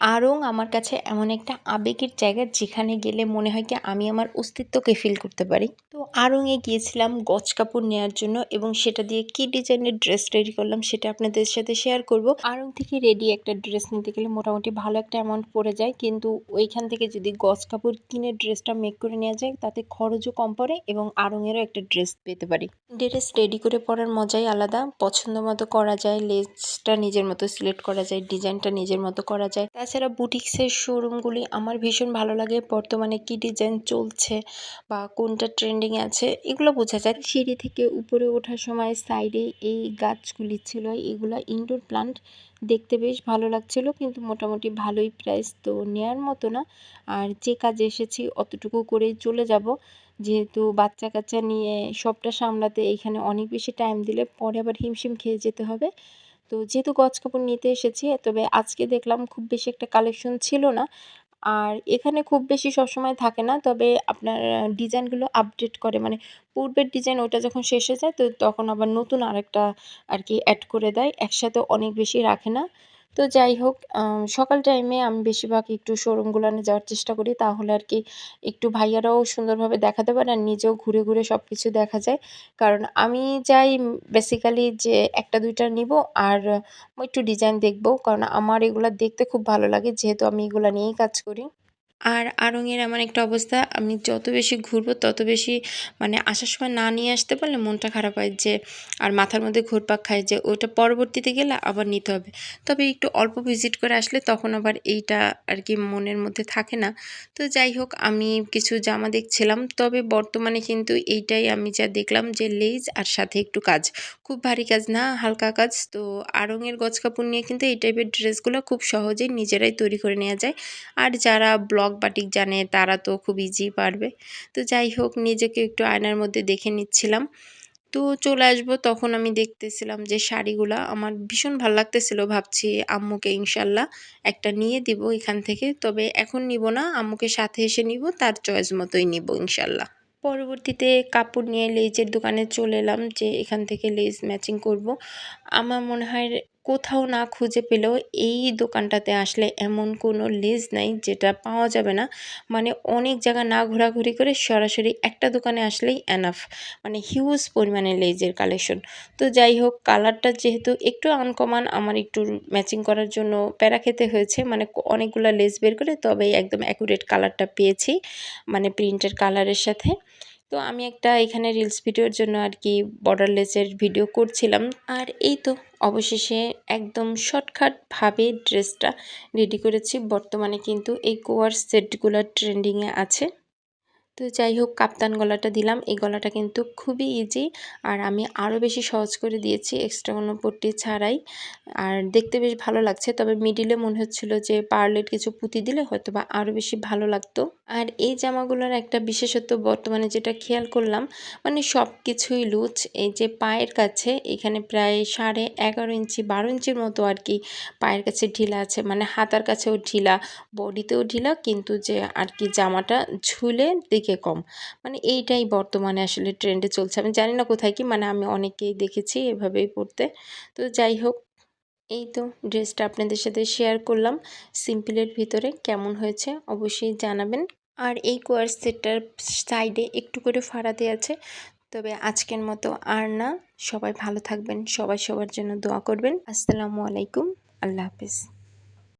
আড়ং আমার কাছে এমন একটা আবেগের জায়গা যেখানে গেলে মনে হয় কি আমি আমার অস্তিত্বকে ফিল করতে পারি। তো আড়ংয়ে গিয়েছিলাম, গজ কাপড় নেওয়ার জন্য এবং সেটা দিয়ে কি ডিজাইনের ড্রেস রেডি করলাম সেটা আপনাদের সাথে শেয়ার করব। আড়ং থেকে রেডি একটা ড্রেস নিতে গেলে মোটামুটি ভালো একটা অ্যামাউন্ট পড়ে যায়। কিন্তু ওইখান থেকে যদি গজ কাপড় কিনে ড্রেসটা মেক করে নেওয়া যায়, তাতে খরচও কম পড়ে এবং আড়ংয়েরও একটা ড্রেস পেতে পারি। ড্রেস রেডি করে পরার মজাই আলাদা। পছন্দ মতো করা যায় লেসটা নিজের মতো সিলেক্ট করা যায় ডিজাইনটা নিজের মতো করা যায়। তাছাড়া বুটিক্সের শোরুমগুলি আমার ভীষণ ভালো লাগে। বর্তমানে কি ডিজাইন চলছে বা কোনটা ট্রেন্ডিং আছে, এগুলো বোঝা যায়। সিঁড়ি থেকে উপরে ওঠার সময় সাইডে এই গাছগুলি ছিল, এগুলো ইনডোর প্লান্ট দেখতে বেশ ভালো লাগছিল, কিন্তু মোটামুটি ভালোই প্রাইস তো নেয়ার মতো না। আর যে কাজে এসেছি অতটুকু করেই চলে যাব। যেহেতু বাচ্চা কাচ্চা নিয়ে সবটা সামলাতে এখানে অনেক বেশি টাইম দিলে পরে আবার হিমশিম খেয়ে যেতে হবে। তো যেহেতু গজ কাপড় নিতে এসেছি, তবে আজকে দেখলাম খুব বেশি একটা কালেকশন ছিল না। আর এখানে খুব বেশি সবসময় থাকে না, তবে আপনার ডিজাইনগুলো আপডেট করে। মানে পূর্বের ডিজাইন ওটা যখন শেষ হয়ে যায়, তো তখন আবার নতুন আরেকটা আর কি অ্যাড করে দেয়। একসাথে অনেক বেশি রাখে না। তো যাই হোক সকাল টাইমে আমি বেশিরভাগ একটু শোরুমগুলোনে যাওয়ার চেষ্টা করি। তাহলে আর কি একটু ভাইয়ারাও সুন্দরভাবে দেখাতে পারে আর নিজেও ঘুরে ঘুরে সব কিছু দেখা যায়। কারণ আমি যাই বেসিক্যালি যে একটা দুইটা নিব আর একটু ডিজাইন দেখব। কারণ আমার এগুলো দেখতে খুব ভালো লাগে, যেহেতু আমি এগুলো নিয়েই কাজ করি। আর আড়ংয়ের এমন একটা অবস্থা, আমি যত বেশি ঘুরবো, তত বেশি মানে আসার সময় না নিয়ে আসতে পারলে মনটা খারাপ হয় যে, আর মাথার মধ্যে ঘুরপাক খায় যে ওইটা পরবর্তীতে গেলে আবার নিতে হবে। তবে একটু অল্প ভিজিট করে আসলে তখন আবার এইটা আর কি মনের মধ্যে থাকে না। তো যাই হোক, আমি কিছু জামা দেখছিলাম, তবে বর্তমানে কিন্তু এইটাই আমি যা দেখলাম যে লেজ আর সাথে একটু কাজ। খুব ভারী কাজ না, হালকা কাজ। তো আড়ংয়ের গজ কাপড় নিয়ে কিন্তু এই টাইপের ড্রেসগুলো খুব সহজেই নিজেরাই তৈরি করে নেওয়া যায়। আর যারা ব্লগ বাটিক জানে তারা তো খুব ইজি পারবে। তো যাই হোক, নিজেকে একটু আয়নার মধ্যে দেখে নিচ্ছিলাম। তো চলে আসব, তখন আমি দেখতেছিলাম যে শাড়িগুলা আমার ভীষণ ভালো লাগতেছিল। ভাবছি আম্মুকে ইনশাল্লাহ একটা নিয়ে দিব এখান থেকে। তবে এখন নিব না, আম্মুকে সাথে এসে নিব, তার চয়েস মতোই নিব ইনশাল্লাহ পরবর্তীতে কাপড় নিয়ে লেজের দোকানে চলে এলাম যে এখান থেকে লেজ ম্যাচিং করব। আমার মনে হয় কোথাও না খুঁজে পেলেও এই দোকানটাতে আসলে এমন কোনো লেজ নাই যেটা পাওয়া যাবে না। মানে অনেক জায়গা না ঘোরাঘুরি করে সরাসরি একটা দোকানে আসলেই এনাফ মানে হিউজ পরিমাণে লেজের কালেকশন তো যাই হোক কালারটা যেহেতু একটু আনকমন আমার একটু ম্যাচিং করার জন্য প্যারা খেতে হয়েছে মানে অনেকগুলো লেজ বের করে তবে একদম অ্যাকুরেট কালারটা পেয়েছি মানে প্রিন্টের কালারের সাথে। তো আমি একটা এখানে রিলস ভিডিওর জন্য আর কি বর্ডারলেসের ভিডিও করছিলাম। আর এই তো অবশেষে একদম শর্টকাটভাবে ড্রেসটা রেডি করেছি। বর্তমানে কিন্তু এই কোয়ার সেটগুলো ট্রেন্ডিংয়ে আছে। তো যাই হোক, কাপ্তান গলাটা দিলাম। এই গলাটা কিন্তু খুবই ইজি আর আমি আরও বেশি সহজ করে দিয়েছি এক্সট্রা কোনো পট্টি ছাড়াই। আর দেখতে বেশ ভালো লাগছে, তবে মিডিলে মনে হচ্ছিল যে পার্লের কিছু পুঁতি দিলে হয়তো বা আরও বেশি ভালো লাগতো। আর এই জামাগুলোর একটা বিশেষত্ব বর্তমানে যেটা খেয়াল করলাম মানে সব কিছুই লুচ এই যে পায়ের কাছে, এখানে প্রায় সাড়ে এগারো ইঞ্চি, বারো ইঞ্চির মতো আর কি পায়ের কাছে ঢিলা আছে। মানে হাতার কাছেও ঢিলা, বডিতেও ঢিলা, কিন্তু যে আর কি জামাটা ঝুলে দিকে কম। মানে এইটাই বর্তমানে আসলে ট্রেন্ডে চলছে। আমি জানি না কোথায় কি মানে আমি অনেকেই দেখেছি এভাবেই পড়তে। তো যাই হোক, এই তো ড্রেসটা আপনাদের সাথে শেয়ার করলাম। সিম্পলের ভিতরে কেমন হয়েছে অবশ্যই জানাবেন। আর এই কোয়ার সেটটার সাইডে একটু করে ফাড়াতে আছে। তবে আজকের মতো আর না। সবাই ভালো থাকবেন, সবাই সবার জন্য দোয়া করবেন। আসসালামু আলাইকুম। আল্লাহ হাফিজ।